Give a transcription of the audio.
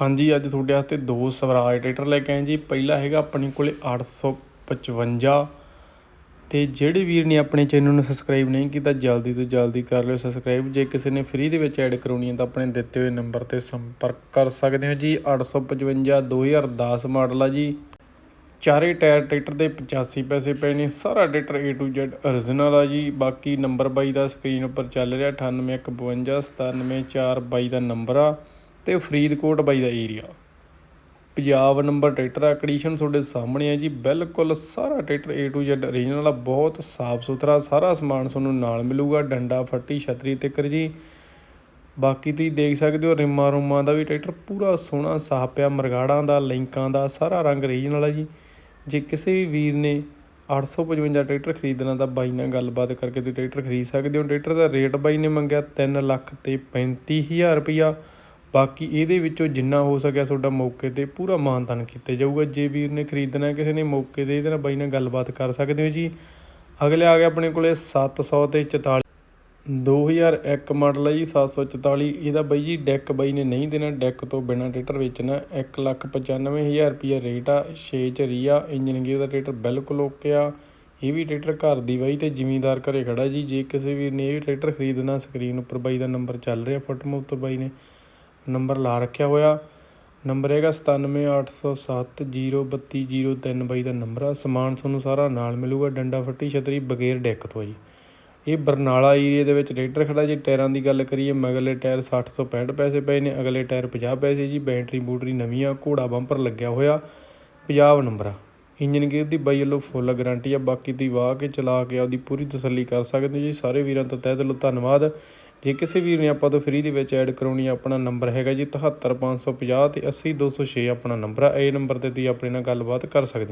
ਹਾਂਜੀ, ਅੱਜ ਤੁਹਾਡੇ ਵਾਸਤੇ ਦੋ ਸਵਰਾਜ ਟਰੈਕਟਰ ਲੈ ਕੇ ਆਏ ਜੀ। ਪਹਿਲਾ ਹੈਗਾ ਆਪਣੇ ਕੋਲੇ 855 ਤੇ ਜਿਹੜੇ ਵੀਰ ਨੇ ਆਪਣੇ ਚੈਨਲ ਨੂੰ ਸਬਸਕ੍ਰਾਈਬ ਨਹੀਂ ਕੀਤਾ, ਜਲਦੀ ਤੋਂ ਜਲਦੀ ਕਰ ਲਿਓ ਸਬਸਕ੍ਰਾਈਬ ਜੇ ਕਿਸੇ ਨੇ ਫ੍ਰੀ ਦੇ ਵਿੱਚ ਐਡ ਕਰਾਉਣੀ ਹੈ, ਤਾਂ ਆਪਣੇ ਦਿੱਤੇ ਹੋਏ ਨੰਬਰ ਤੇ ਸੰਪਰਕ ਕਰ ਸਕਦੇ ਹੋ ਜੀ। 855 2010 ਮਾਡਲ ਆ ਜੀ। ਚਾਰੇ ਟਾਇਰ ਟਰੈਕਟਰ ਦੇ 85 ਪੈਸੇ ਪਏ ਨੇ। ਸਾਰਾ tractor A to Z origignal ਆ ਜੀ। ਬਾਕੀ ਨੰਬਰ ਬਾਈ ਦਾ ਸਕਰੀਨ ਉੱਪਰ ਚੱਲ ਰਿਹਾ 9852 97422 ਦਾ ਨੰਬਰ ਆ। ਤੇ ਫਰੀਦਕੋਟ ਬਾਈ ਦਾ ਏਰੀਆ ਪੰਜਾਬ ਨੰਬਰ ਟਰੈਕਟਰ ਆ ਕੰਡੀਸ਼ਨ ਤੁਹਾਡੇ ਸਾਹਮਣੇ ਆ ਜੀ। ਬਿਲਕੁਲ ਸਾਰਾ tractor A to Z origignal ਆ, ਬਹੁਤ ਸਾਫ਼ ਸੁਥਰਾ, ਸਾਰਾ ਸਮਾਨ ਤੁਹਾਨੂੰ ਨਾਲ ਮਿਲੂਗਾ। ਡੰਡਾ, ਫੱਟੀ, ਛਤਰੀ, ਤੱਕਰ ਜੀ। ਬਾਕੀ ਤੁਸੀਂ ਦੇਖ ਸਕਦੇ ਹੋ, ਰਿਮਾਂ ਰੁਮਾਂ ਦਾ ਵੀ ਟਰੈਕਟਰ ਪੂਰਾ ਸੋਹਣਾ, ਸਾਫ਼ ਪਿਆ। ਮਰਗਾੜਾਂ ਦਾ, ਲਿੰਕਾਂ ਦਾ, ਸਾਰਾ ਰੰਗ ਰੀਜਨਲ ਆ ਜੀ। ਜੇ ਕਿਸੇ ਵੀ ਵੀਰ ਨੇ 855 ਟਰੈਕਟਰ ਖਰੀਦਣਾ ਤਾਂ ਬਾਈ ਨਾਲ ਗੱਲਬਾਤ ਕਰਕੇ ਤੁਸੀਂ ਟਰੈਕਟਰ ਖਰੀਦ ਸਕਦੇ ਹੋ। ਟਰੈਕਟਰ ਦਾ ਰੇਟ ਬਾਈ ਨੇ ਮੰਗਿਆ 3 ਲੱਖ ਤੇ 35000 ਰੁਪਇਆ ਬਾਕੀ ਇਹਦੇ ਵਿੱਚੋਂ ਜਿੰਨਾ ਹੋ ਸਕਿਆ ਤੁਹਾਡਾ ਮੌਕੇ ਤੇ ਪੂਰਾ ਮਾਨ ਮਾਨਤਾਨ ਕੀਤਾ ਜਾਊਗਾ। ਜੇ ਵੀਰ ਨੇ ਖਰੀਦਣਾ ਕਿਸੇ ਨੇ ਮੌਕੇ ਤੇ, ਇਹਦੇ ਨਾਲ ਬਾਈ ਨਾਲ ਗੱਲਬਾਤ ਕਰ ਸਕਦੇ ਹੋ ਜੀ। ਅਗਲੇ ਆ ਗਿਆ ਆਪਣੇ ਕੋਲੇ 700 ਤੇ 44 2001 ਮਾਡਲ ਹੈ ਜੀ 744 ਇਹਦਾ ਬਾਈ ਜੀ, ਡੈਕ ਬਾਈ ਨੇ ਨਹੀਂ ਦੇਣਾ। ਡੈਕ ਤੋਂ ਬਿਨਾ ਟਰੈਕਟਰ ਵੇਚਣਾ। 195000 ਰੁਪਏ ਰੇਟ ਆ। 6 ਚ ਰੀਆ ਇੰਜਨ ਗੇਅਰ ਦਾ ਟਰੈਕਟਰ ਬਿਲਕੁਲ ਓਕੇ ਆ। ਇਹ ਵੀ ਟਰੈਕਟਰ ਘਰ ਦੀ ਬਾਈ ਤੇ ਜ਼ਿਮੀਂਦਾਰ ਘਰੇ ਖੜਾ ਜੀ। ਜੇ ਕਿਸੇ ਵੀਰ ਨੇ ਇਹ ਟਰੈਕਟਰ ਖਰੀਦਣਾ ਸਕਰੀਨ ਉੱਪਰ ਬਾਈ ਦਾ ਨੰਬਰ ਚੱਲ ਰਿਹਾ ਫੋਟੋ ਉੱਤੇ ਬਾਈ ਨੇ। ਨੰਬਰ ਲਾ ਰੱਖਿਆ ਹੋਇਆ। ਨੰਬਰ ਹੈਗਾ 9780703203 ਬਾਈ ਦਾ ਨੰਬਰ ਆ। ਸਮਾਨ ਤੁਹਾਨੂੰ ਸਾਰਾ ਨਾਲ ਮਿਲੂਗਾ। ਡੰਡਾ ਫੱਟੀ ਛਤਰੀ ਬਗੈਰ ਡੈਕ ਤੋਂ ਜੀ। ਇਹ ਬਰਨਾਲਾ ਏਰੀਆ ਦੇ ਵਿੱਚ ਟਰੈਕਟਰ ਖੜਾ ਜੀ। ਟਾਇਰਾਂ ਦੀ ਗੱਲ ਕਰੀਏ ਮਗਲੇ ਟਾਇਰ 60 ਤੋਂ 65 ਪੈਸੇ ਪਏ ਨੇ। ਅਗਲੇ ਟਾਇਰ 50 ਪੈਸੇ ਜੀ। ਬੈਟਰੀ ਬੂਟਰੀ ਨਵੀਂ ਆ। ਘੋੜਾ ਬੰਪਰ ਲੱਗਿਆ ਹੋਇਆ। ਪੰਜਾਬ ਨੰਬਰ ਆ। ਇੰਜਨ ਗੇਅਰ ਦੀ ਬਾਈ ਵੱਲੋਂ ਫੁੱਲ ਗਾਰੰਟੀ ਆ। ਬਾਕੀ ਦੀ ਵਾਹ ਕੇ ਚਲਾ ਕੇ ਆਪਦੀ ਪੂਰੀ ਤਸੱਲੀ ਕਰ ਸਕਦੇ ਹੋ ਜੀ। ਸਾਰੇ ਵੀਰਾਂ ਤੋਂ ਤਹਿ ਦਿਲੋਂ ਧੰਨਵਾਦ। ਜੇ ਕਿਸੇ ਵੀਰ ਨੇ ਆਪਾਂ ਤੋਂ ਫ੍ਰੀ ਦੇ ਵਿੱਚ ਐਡ ਕਰਾਉਣੀ ਆਪਣਾ ਨੰਬਰ ਹੈਗਾ ਜੀ 77550 ਤੇ 80206 ਆਪਣਾ ਨੰਬਰ ਆ। ਇਹ ਨੰਬਰ ਤੇ ਤੁਸੀਂ ਆਪਣੇ ਨਾਲ ਗੱਲਬਾਤ ਕਰ ਸਕਦੇ ਹੋ।